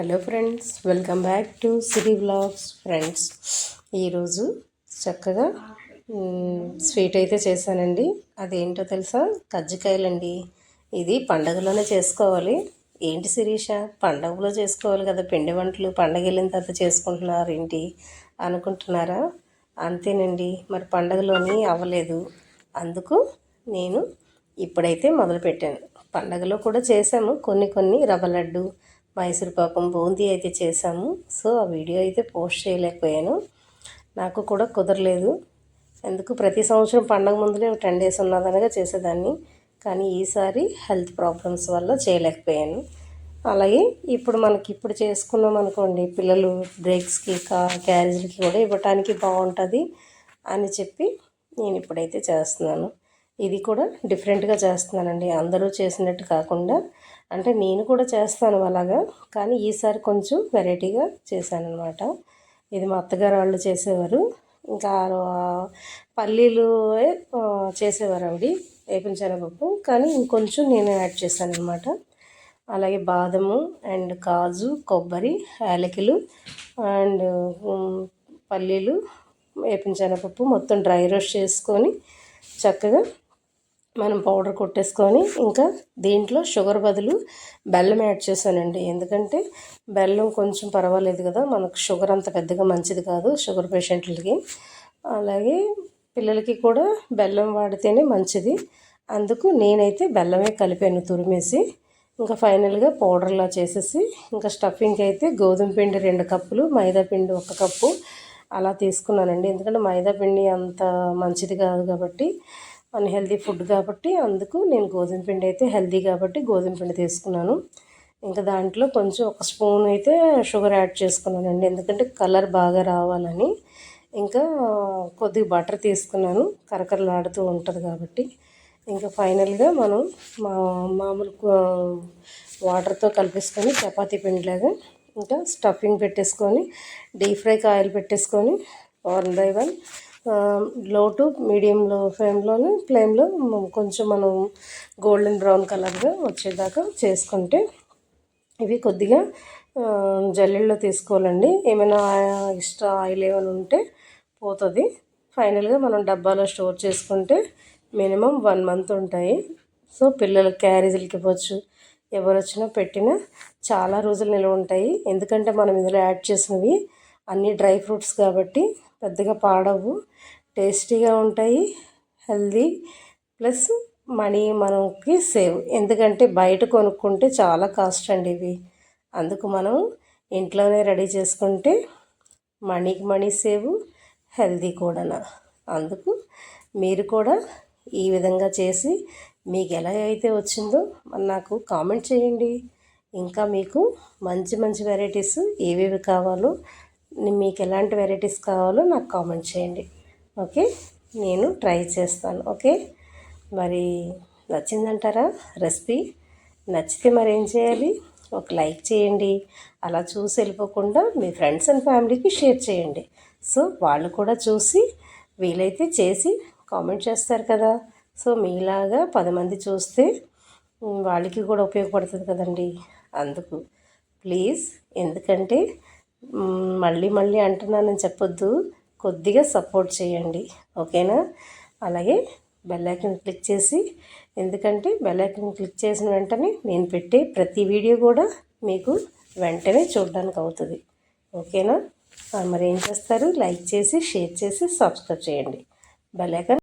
Hello friends welcome back to city blogs friends. ఈరోజు చక్కగా sweet అయితే చేశానండి. అదేంటో తెలుసా? కజ్జికాయలండి. ఇది పండగలోనే చేసుకోవాలి. ఏంటి శిరీష? పండగలో చేసుకోవాలి కదా. పిండి వంటలు పండగ వెళ్ళిన తర్వాత చేసుకుంటున్నారు ఏంటి అనుకుంటున్నారా? అంతేనండి. మరి పండగలోని అవ్వలేదు. అందుకు నేను ఇప్పుడైతే మొదలుపెట్టాను. పండగలో కూడా చేసాము కొన్ని కొన్ని రవ్వ లడ్డు మైసూర్ పాకం బూందీ అయితే చేసాము సో ఆ వీడియో అయితే పోస్ట్ చేయలేకపోయాను. నాకు కూడా కుదరలేదు. ఎందుకు? ప్రతి సంవత్సరం పండగ ముందులే టెన్ డేస్ ఉన్నదనగా చేసేదాన్ని. కానీ ఈసారి హెల్త్ ప్రాబ్లమ్స్ వల్ల చేయలేకపోయాను. అలాగే ఇప్పుడు మనకి ఇప్పుడు చేసుకున్నాం అనుకోండి పిల్లలు బ్రేక్స్కి కా క్యారేజీలకి కూడా ఇవ్వటానికి బాగుంటుంది అని చెప్పి నేను ఇప్పుడైతే చేస్తున్నాను. ఇది కూడా డిఫరెంట్గా చేస్తున్నానండి. అందరూ చేసినట్టు కాకుండా అంటే నేను కూడా చేస్తాను అలాగా కానీ ఈసారి కొంచెం వెరైటీగా చేశానమాట ఇది మా అత్తగారు వాళ్ళు చేసేవారు. ఇంకా పల్లీలు చేసేవారు ఆవిడ వేపిన శనగపప్పు కానీ ఇంకొంచెం నేను యాడ్ చేశాను అనమాట అలాగే బాదము అండ్ కాజు కొబ్బరి యాలకులు అండ్ పల్లీలు వేపిన శనగపప్పు మొత్తం డ్రై రోస్ట్ చేసుకొని చక్కగా మనం పౌడర్ కొట్టేసుకొని ఇంకా దీంట్లో షుగర్ బదులు బెల్లం యాడ్ చేశానండి. ఎందుకంటే బెల్లం కొంచెం పర్వాలేదు కదా మనకు షుగర్ అంత పెద్దగా మంచిది కాదు షుగర్ పేషెంట్లకి. అలాగే పిల్లలకి కూడా బెల్లం వాడితేనే మంచిది. అందుకు నేనైతే బెల్లమే కలిపాను తురిమేసి ఇంకా ఫైనల్గా పౌడర్లా చేసేసి ఇంకా స్టఫింగ్కి అయితే గోధుమ పిండి రెండు కప్పులు మైదా పిండి ఒక కప్పు అలా తీసుకున్నానండి. ఎందుకంటే మైదా పిండి అంత మంచిది కాదు కాబట్టి అన్హెల్దీ ఫుడ్ కాబట్టి అందుకు నేను గోధుమ పిండి అయితే హెల్దీ కాబట్టి గోధుమ పిండి తీసుకున్నాను. ఇంకా దాంట్లో కొంచెం ఒక స్పూన్ అయితే షుగర్ యాడ్ చేసుకున్నానండి. ఎందుకంటే కలర్ బాగా రావాలని. ఇంకా కొద్దిగా బటర్ తీసుకున్నాను. కరకరలాడుతూ ఉంటుంది కాబట్టి. ఇంకా ఫైనల్గా మనం మా మామూలు వాటర్తో కలిపేసుకొని చపాతీ పిండిలాగా ఇంకా స్టఫింగ్ పెట్టేసుకొని డీప్ ఫ్రైకి ఆయిల్ పెట్టేసుకొని one by one low to మీడియంలో ఫ్లేమ్లోనే ఫ్లేమ్లో కొంచెం మనం గోల్డెన్ బ్రౌన్ కలర్గా వచ్చేదాకా చేసుకుంటే ఇవి కొద్దిగా జల్లెల్లో తీసుకోవాలండి. ఏమైనా ఎక్స్ట్రా ఆయిల్ ఏమైనా ఉంటే పోతుంది. ఫైనల్గా మనం డబ్బాలో స్టోర్ చేసుకుంటే మినిమం వన్ మంత్ ఉంటాయి. సో పిల్లల క్యారేజీలకి ఇవ్వచ్చు. ఎవరు వచ్చినా పెట్టినా చాలా రోజులు నిల్వ ఉంటాయి. ఎందుకంటే మనం ఇందులో యాడ్ చేసినవి అన్ని డ్రై ఫ్రూట్స్ కాబట్టి పెద్దగా పాడవు. టేస్టీగా ఉంటాయి. హెల్దీ. ప్లస్ మనీ మనకి సేవ్. ఎందుకంటే బయట కొనుక్కుంటే చాలా కాస్ట్ అండి ఇవి. అందుకు మనం ఇంట్లోనే రెడీ చేసుకుంటే మనీకి మనీ సేవ్ హెల్దీ కూడా అందుకు మీరు కూడా ఈ విధంగా చేసి మీకు ఎలా అయితే వచ్చిందో మరి నాకు కామెంట్ చేయండి. ఇంకా మీకు మంచి మంచి వెరైటీస్ ఏవేవి కావాలో మీకు ఎలాంటి వెరైటీస్ కావాలో నాకు కామెంట్ చేయండి. ఓకే? నేను ట్రై చేస్తాను. ఓకే? మరి నచ్చిందంటారా రెసిపీ? నచ్చితే మరి ఏం చేయాలి? ఒక లైక్ చేయండి. అలా చూసి వెళ్ళిపోకుండా మీ ఫ్రెండ్స్ అండ్ ఫ్యామిలీకి షేర్ చేయండి. సో వాళ్ళు కూడా చూసి వీలైతే చేసి కామెంట్ చేస్తారు కదా. సో మీలాగా పది మంది చూస్తే వాళ్ళకి కూడా ఉపయోగపడుతుంది కదండి. అందుకు ప్లీజ్ ఎందుకంటే మళ్ళీ మళ్ళీ అంటున్నానని చెప్పొద్దు. కొద్దిగా సపోర్ట్ చేయండి ఓకేనా? అలాగే బెల్లైకన్ క్లిక్ చేసి ఎందుకంటే బెల్లైకన్ క్లిక్ చేసిన వెంటనే నేను పెట్టే ప్రతి వీడియో కూడా మీకు వెంటనే చూడడానికి అవుతుంది ఓకేనా? మరి ఏం చేస్తారు? లైక్ చేసి షేర్ చేసి సబ్స్క్రైబ్ చేయండి. బెల్లైకన్